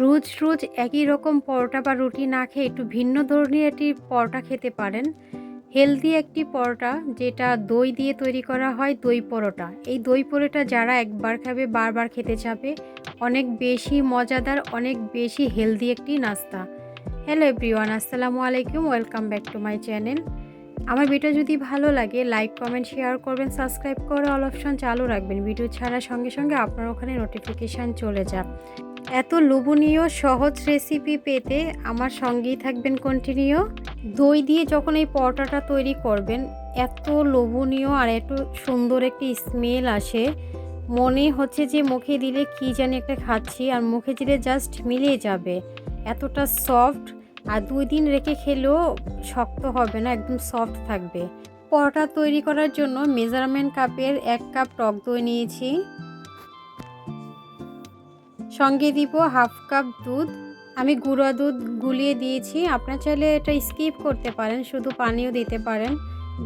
রোজ রোজ একই রকম পরোটা বা রুটি না খেয়ে একটু ভিন্ন ধরনের একটি পরোটা খেতে পারেন। হেলদি একটি পরোটা, যেটা দই দিয়ে তৈরি করা হয়, দই পরোটা। এই দই পরোটা যারা একবার খাবে, বারবার খেতে চাবে, অনেক বেশি মজাদার, অনেক বেশি হেলদি একটি নাস্তা। হ্যালো এভরিওয়ান, আসসালামু আলাইকুম, welcome back to my channel. আমার ভিডিও যদি ভালো লাগে, লাইক, কমেন্ট, শেয়ার করবেন, সাবস্ক্রাইব করে অল অপশন চালু রাখবেন। ভিডিও ছাড়ার সঙ্গে সঙ্গে আপনার ওখানে নোটিফিকেশান চলে যাক এত লোভনীয়, সহজ রেসিপি পেতে আমার সঙ্গেই থাকবেন কন্টিনিউ দই দিয়ে যখন এই পরোটাটা তৈরি করবেন, এত লোভনীয় আর এত সুন্দর একটি স্মেল আসে। মনে হচ্ছে যে মুখে দিলে কী জানি একটা খাচ্ছি আর মুখে দিলে জাস্ট মিলিয়ে যাবে। এতটা সফট আর দুই দিন রেখে খেলেও শক্ত হবে না, একদম সফট থাকবে। পরোটা তৈরি করার জন্য মেজারমেন্ট কাপের এক কাপ টক দই নিয়েছি। সঙ্গে দিব হাফ কাপ দুধ। আমি গুঁড়া দুধ গুলিয়ে দিয়েছি। আপনার চাইলে এটা স্কিপ করতে পারেন, শুধু পানিও দিতে পারেন।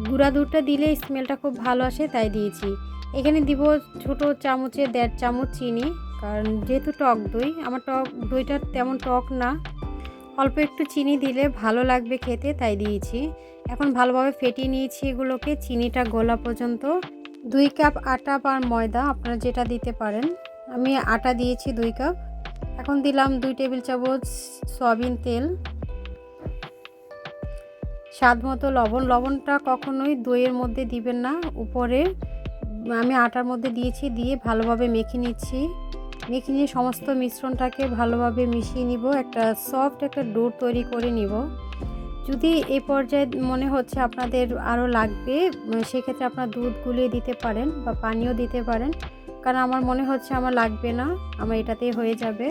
গুঁড়া দুধটা দিলে স্মেলটা খুব ভালো আসে, তাই দিয়েছি। এখানে দিব ছোট চামচে দেড় চামচ চিনি, কারণ যেহেতু টক দই, আমার টক দইটা তেমন টক না। অল্প একটু চিনি দিলে ভালো লাগবে খেতে, তাই দিয়েছি। এখন ভালোভাবে ফেটিয়ে নিয়েছি এগুলোকে, চিনিটা গোলা পর্যন্ত। দুই কাপ আটা বা ময়দা, আপনারা যেটা দিতে পারেন। আমি আটা দিয়েছি দুই কাপ। এখন দিলাম দুই টেবিল চামচ সয়াবিন তেল। স্বাদ মতো লবণ। লবণটা কখনোই দইয়ের মধ্যে দিবেন না। উপরে আমি আটার মধ্যে দিয়েছি, দিয়ে ভালোভাবে মেখে নিচ্ছি। মেখে নিয়ে সমস্ত মিশ্রণটাকে ভালোভাবে মিশিয়ে নিব। একটা সফট একটা ডো তৈরি করে নিব। যদি এ পর্যায়ে মনে হচ্ছে আপনাদের আরও লাগবে, সেক্ষেত্রে আপনার দুধ গুলিয়ে দিতে পারেন বা পানিও দিতে পারেন। কারণ আমার মনে হচ্ছে আমার লাগবে না, আমার এটাতেই হয়ে যাবে।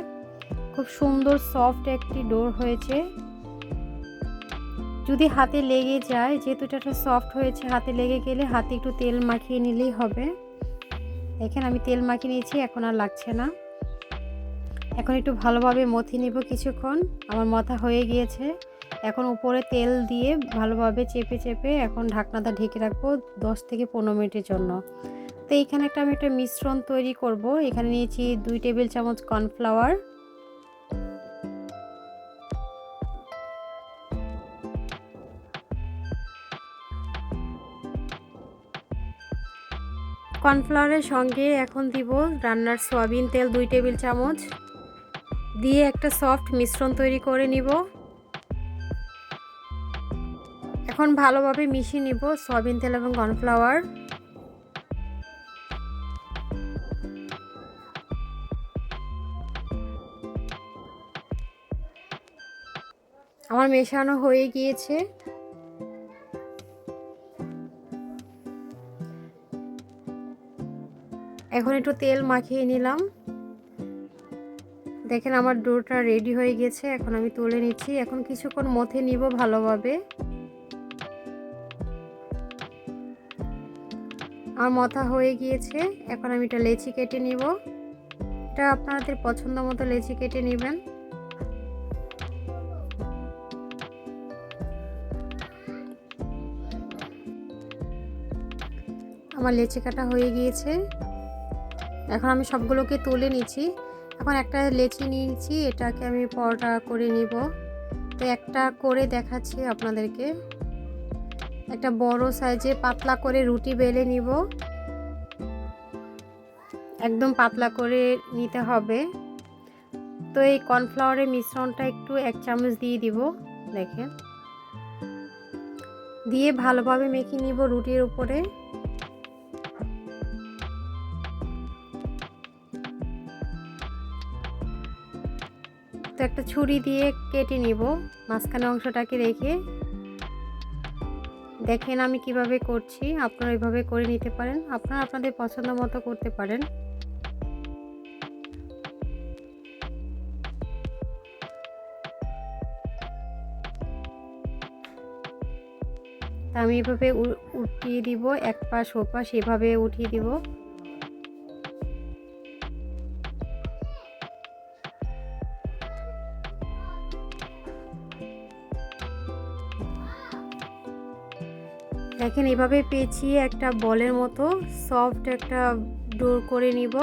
খুব সুন্দর সফট একটি ডোর হয়েছে। যদি হাতে লেগে যায়, যেহেতু এটা সফট হয়েছে, হাতে লেগে গেলে হাতে একটু তেল মাখিয়ে নিলেই হবে। দেখেন, আমি তেল মাখিয়ে নিয়েছি, এখন আর লাগছে না। এখন একটু ভালোভাবে মথি নিব কিছুক্ষণ, আমার মাথা হয়ে গিয়েছে। এখন উপরে তেল দিয়ে ভালোভাবে চেপে চেপে এখন ঢাকনাটা ঢেকে রাখব দশ থেকে পনেরো মিনিটের জন্য। তো এইখানে একটা আমি একটা মিশ্রণ তৈরি করব। এখানে নিয়েছি দুই টেবিল চামচ কর্নফ্লাওয়ার। কর্নফ্লাওয়ারের সঙ্গে এখন দিব রান্নার সয়াবিন তেল দুই টেবিল চামচ। দিয়ে একটা সফট মিশ্রণ তৈরি করে নিব। এখন ভালোভাবে মিশিয়ে নিব সয়াবিন তেল এবং কর্নফ্লাওয়ার। আমার মেশানো হয়ে গিয়েছে। এখন একটু তেল মাখিয়ে নিলাম। দেখেন আমার ডোটা রেডি হয়ে গেছে, এখন আমি তুলে নিচ্ছি। এখন কিছুক্ষণ মথে নিব ভালোভাবে। আমার মথা হয়ে গিয়েছে, এখন আমি এটা লেচি কেটে নিব। এটা আপনাদের পছন্দ মতো লেচি কেটে নেবেন। আমার লেচি কাটা হয়ে গিয়েছে। এখন আমি সবগুলোকে তুলে নিচ্ছি। এখন একটা লেচি নিয়েছি এটাকে আমি পরোটা করে নিব। তো একটা করে দেখাচ্ছি আপনাদেরকে। একটা বড় সাইজে পাতলা করে রুটি বেলে নিব। একদম পাতলা করে নিতে হবে। তো এই কর্নফ্লাওয়ারের মিশ্রণটা একটু এক চামচ দিয়ে দিব, দেখেন। দিয়ে ভালোভাবে মেখে নিব রুটির উপরে। তো একটা ছুরি দিয়ে কেটে নিব। মাঝখানে অংশটাকে রেখে। দেখেন আমি কীভাবে করছি। আপনারা এইভাবে করে নিতে পারেন। আপনারা আপনাদের পছন্দ মতো করতে পারেন। আমি এভাবে উঠিয়ে দিব। এক পাশ ও পাশ এভাবে উঠিয়ে দিব। দেখেন, এভাবে পেঁচিয়ে একটা বলের মতো সফট একটা ডোর করে নিব।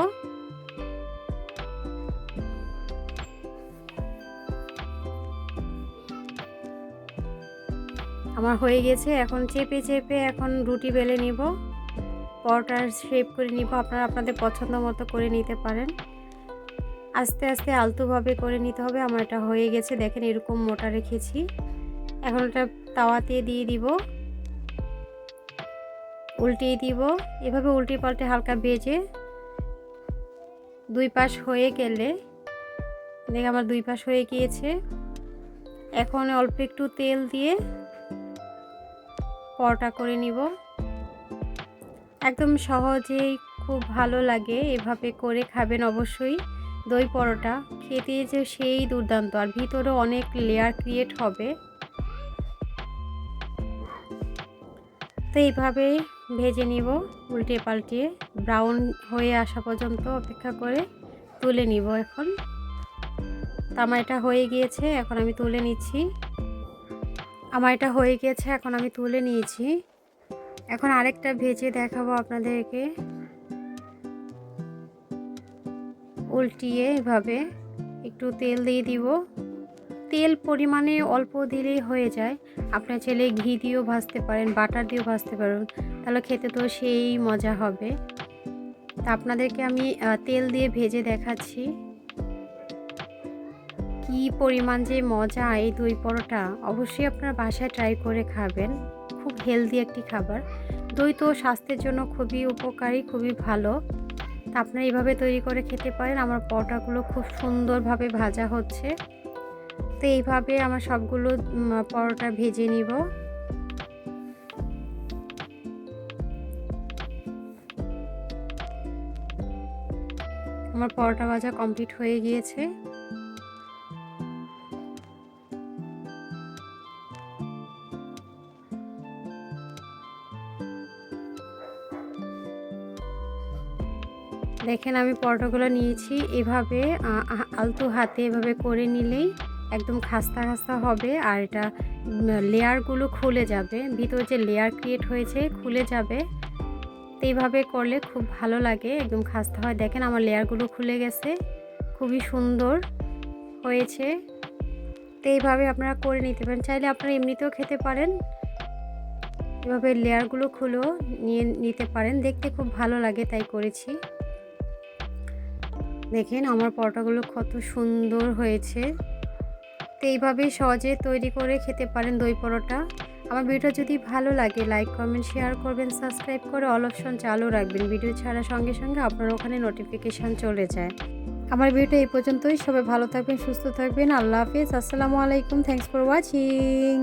আমার হয়ে গেছে, এখন চেপে চেপে এখন রুটি বেলে নিব। পরটার শেপ করে নিব, আপনারা আপনাদের পছন্দ মতো করে নিতে পারেন। আস্তে আস্তে আলতুভাবে করে নিতে হবে, আমার এটা হয়ে গেছে। দেখেন, এরকম মোটা রেখেছি। এখন এটা তাওয়াতে দিয়ে দিব। উল্টিয়ে দিব। এভাবে উল্টে পাল্টে হালকা বেজে দুই পাশ হয়ে গেলে, দেখ আমার দুই পাশ হয়ে গিয়েছে। এখন অল্প একটু তেল দিয়ে পরোটা করে নিব। একদম সহজেই খুব ভালো লাগে এভাবে করে খাবেন অবশ্যই দই পরোটা। খেতে যে সেই দুর্দান্ত, আর ভিতরে অনেক লেয়ার ক্রিয়েট হবে। তো এইভাবে ভেজে নিব, উল্টে পাল্টিয়ে ব্রাউন হয়ে আসা পর্যন্ত অপেক্ষা করে তুলে নিব এখন। আমার এটা হয়ে গিয়েছে, এখন আমি তুলে নিচ্ছি। আমার এটা হয়ে গিয়েছে, এখন আমি তুলে নিয়েছি। এখন আরেকটা ভেজে দেখাবো আপনাদেরকে। উল্টিয়ে এভাবে একটু তেল দিয়ে দিব। তেল পরিমাণে অল্প দিলেই হয়ে যায়। আপনার ছেলে ঘি দিয়েও ভাজতে পারেন, বাটার দিয়েও ভাজতে পারেন। তাহলে খেতে তো সেই মজা হবে। তা আপনাদেরকে আমি তেল দিয়ে ভেজে দেখাচ্ছি। কি পরিমাণ যে মজা এই দই পরোটা। অবশ্যই আপনার বাসায় ট্রাই করে খাবেন। খুব হেলদি একটি খাবার। দই তো স্বাস্থ্যের জন্য খুবই উপকারী, খুবই ভালো। তা আপনারা এইভাবে তৈরি করে খেতে পারেন। আমার পরোটাগুলো খুব সুন্দরভাবে ভাজা হচ্ছে। তো এইভাবে আমার সবগুলো পরোটা ভেজে নিব। আমার পরোটা ভাজা কমপ্লিট হয়ে গিয়েছে। দেখেন আমি পরোটাগুলো নিয়েছি। এভাবে আলতু হাতে এভাবে করে নিলেই একদম খাস্তা খাস্তা হবে আর এটা লেয়ারগুলো খুলে যাবে। ভিতরে যে লেয়ার ক্রিয়েট হয়েছে খুলে যাবে। তো এইভাবে করলে খুব ভালো লাগে, একদম খাস্তা হয়। দেখেন আমার লেয়ারগুলো খুলে গেছে, খুবই সুন্দর হয়েছে। তো এইভাবে আপনারা করে নিতে পারেন। চাইলে আপনারা এমনিতেও খেতে পারেন। এভাবে লেয়ারগুলো খুলেও নিয়ে নিতে পারেন। দেখতে খুব ভালো লাগে তাই করেছি। দেখেন আমার পরোটাগুলো কত সুন্দর হয়েছে। তো এইভাবেই সহজে তৈরি করে খেতে পারেন দই পরোটা। আমার ভিডিও যদি ভালো লাগে লাইক কমেন্ট শেয়ার করবেন সাবস্ক্রাইব করে অল অপশন চালু রাখবেন। ভিডিও ছাড়া সঙ্গে সঙ্গে আপনার ওখানে নোটিফিকেশান চলে যায়। আমার ভিডিওটা এই পর্যন্তই। সবাই ভালো থাকবেন, সুস্থ থাকবেন। আল্লাহ হাফিজ। আসসালামু আলাইকুম। Thanks for watching